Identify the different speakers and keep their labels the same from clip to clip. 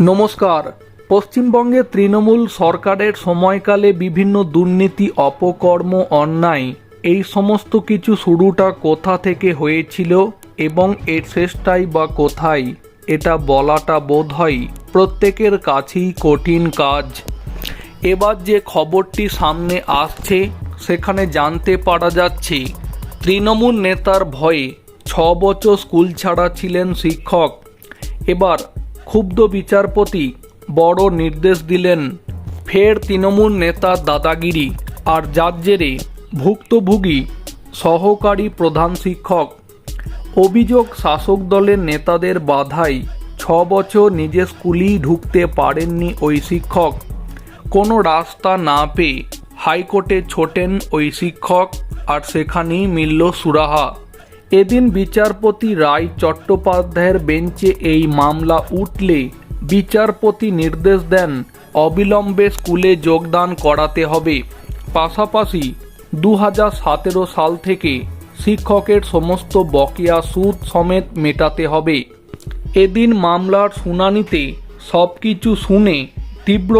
Speaker 1: নমস্কার। পশ্চিমবঙ্গে তৃণমূল সরকারের সময়কালে বিভিন্ন দুর্নীতি, অপকর্ম, অন্যায়, এই সমস্ত কিছু শুরুটা কোথা থেকে হয়েছিল এবং এর শেষটাই বা কোথায়, এটা বলাটা বোধ হয় প্রত্যেকের কাছেই কঠিন কাজ। এবার যে খবরটি সামনে আসছে, সেখানে জানতে পারা যাচ্ছে, তৃণমূল নেতার ভয়ে ছ বছর স্কুল ছাড়া ছিলেন শিক্ষক। এবার ক্ষুব্ধ বিচারপতি বড় নির্দেশ দিলেন, ফের তৃণমূল নেতার দাদাগিরি আর যার জেরে ভুক্তভোগী সহকারী প্রধান শিক্ষক, অভিযোগ শাসক দলের নেতাদের বাধাই ছ বছর নিজের স্কুলেই ঢুকতে পারেননি ওই শিক্ষক। কোনো রাস্তা না পেয়ে হাইকোর্টে ছোটেন ওই শিক্ষক আর সেখানেই মিলল সুরাহা। এদিন বিচারপতি রায় চট্টোপাধ্যায়ের বেঞ্চে এই মামলা উঠলে বিচারপতি নির্দেশ দেন, অবিলম্বে স্কুলে যোগদান করাতে হবে। পাশাপাশি দু সাল থেকে শিক্ষকের সমস্ত বকেয়া সুদ সমেত মেটাতে হবে। এদিন মামলার শুনানিতে সব কিছু শুনে তীব্র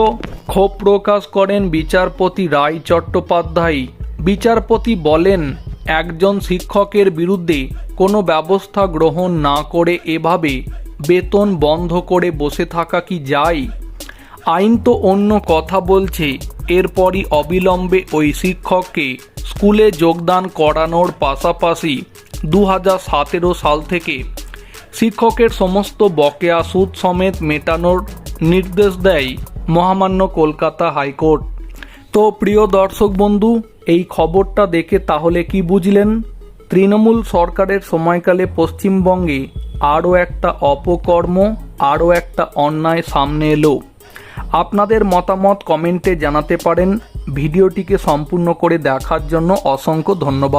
Speaker 1: ক্ষোভ প্রকাশ করেন বিচারপতি রায় চট্টোপাধ্যায়। বিচারপতি বলেন একজন শিক্ষকের বিরুদ্ধে কোনো ব্যবস্থা গ্রহণ না করে এভাবে বেতন বন্ধ করে বসে থাকা কি যায়? আইন তো অন্য কথা বলছে, এরপরই অবিলম্বে ওই শিক্ষককে স্কুলে যোগদান করানোর পাশাপাশি দু সতেরো সাল থেকে শিক্ষকের সমস্ত বকেয়া সুদ সমেত মেটানোর নির্দেশ দেয় মহামান্য কলকাতা হাইকোর্ট। তো প্রিয় দর্শক বন্ধু এই খবরটা দেখে তাহলে কি বুঝলেন? তৃণমূল সরকারের সময়কালে পশ্চিমবঙ্গে আরও একটা অপকর্ম, আরও একটা অন্যায় সামনে এলো। আপনাদের মতামত কমেন্টে জানাতে পারেন। ভিডিওটিকে সম্পূর্ণ করে দেখার জন্য অসংখ্য ধন্যবাদ।